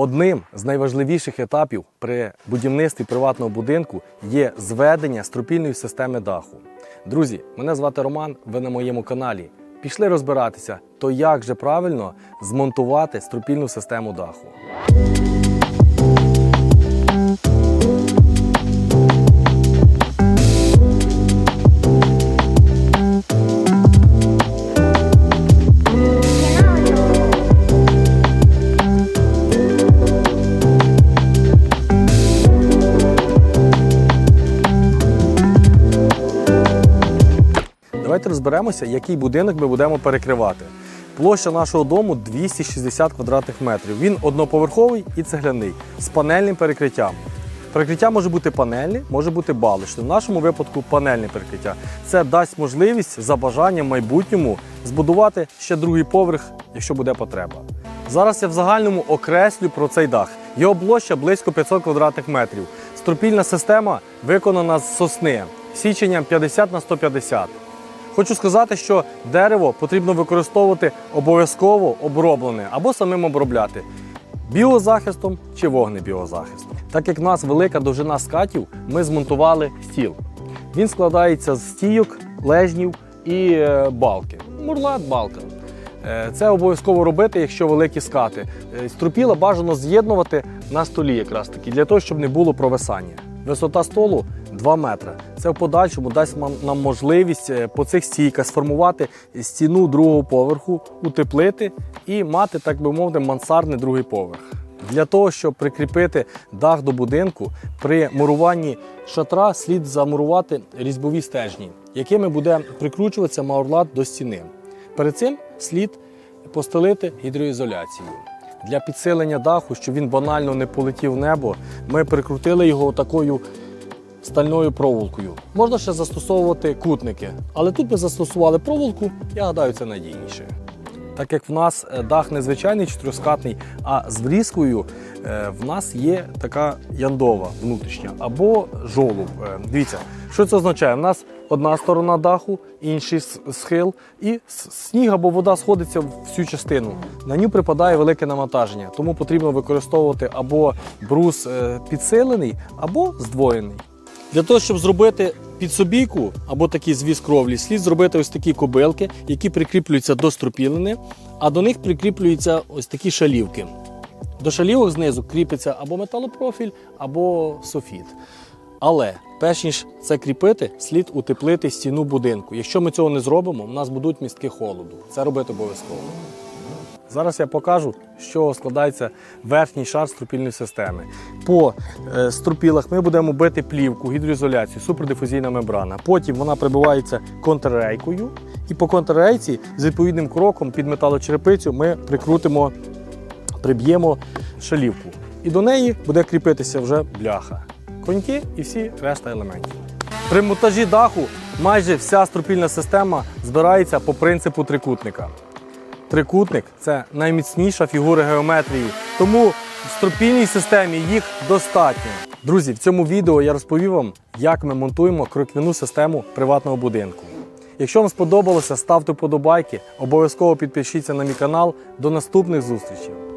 Одним з найважливіших етапів при будівництві приватного будинку є зведення стропільної системи даху. Друзі, мене звати Роман, ви на моєму каналі. Пішли розбиратися, то як же правильно змонтувати струпільну систему даху. Давайте розберемося, який будинок ми будемо перекривати. Площа нашого дому 260 квадратних метрів. Він одноповерховий і цегляний з панельним перекриттям. Перекриття може бути панельне, може бути балочне. В нашому випадку панельне перекриття. Це дасть можливість за бажанням майбутньому збудувати ще другий поверх, якщо буде потреба. Зараз я в загальному окреслю про цей дах. Його площа близько 500 квадратних метрів. Струпільна система виконана з сосни січенням 50 на 150. Хочу сказати, що дерево потрібно використовувати обов'язково оброблене або самим обробляти біозахистом чи вогнебіозахистом. Так як в нас велика довжина скатів, ми змонтували стіл. Він складається з стійок, лежнів і е, балки. Мурлат, балка. Е, Це обов'язково робити, якщо великі скати. Е, Струпіла бажано з'єднувати на столі, якраз таки, для того, щоб не було провисання. Висота столу 2 метри. Це в подальшому дасть нам- можливість е, по цих стійках сформувати стіну другого поверху, утеплити і мати, так би мовити, мансардний другий поверх. Для того, щоб прикріпити дах до будинку, при муруванні шатра слід замурувати різьбові стежні, якими буде прикручуватися маурлат до стіни. Перед цим слід постелити гідроізоляцію. Для підсилення даху, щоб він банально не полетів в небо, ми прикрутили його такою стальною проволокою. Можна ще застосовувати кутники, але тут ми застосували проволоку, я гадаю, це надійніше. Так як в нас е, дах не звичайний чотирьохскатний, а з врізкою, е, в нас є така яндова внутрішня або жолоб. Е, Дивіться, що це означає? У нас одна сторона даху, інший схил, і сніг або вода сходиться в всю частину. На нього припадає велике навантаження, тому потрібно використовувати або брус підсилений, або здвоєний. Для того, щоб зробити підсобійку або такий звіз кровлі, слід зробити ось такі кобилки, які прикріплюються до струпілини, а до них прикріплюються ось такі шалівки. До шалівок знизу кріпиться або металопрофіль, або софіт. Але перш ніж це кріпити, слід утеплити стіну будинку. Якщо ми цього не зробимо, в нас будуть містки холоду. Це робити обов'язково. Зараз я покажу, з чого складається верхній шар струпільної системи. По е, струпілах ми будемо бити плівку, гідроізоляцію, супердифузійна мембрана. Потім вона прибивається контррейкою, і по контррейці з відповідним кроком під металочерепицю ми прикрутимо, приб'ємо шалівку. І до неї буде кріпитися вже бляха, коньки і всі решта елементів. При монтажі даху майже вся струпільна система збирається по принципу трикутника. Трикутник це найміцніша фігура геометрії, тому в стропільній системі їх достатньо. Друзі, в цьому відео я розповів вам, як ми монтуємо кроквіну систему приватного будинку. Якщо вам сподобалося, ставте вподобайки, обов'язково підпишіться на мій канал. До наступних зустрічей!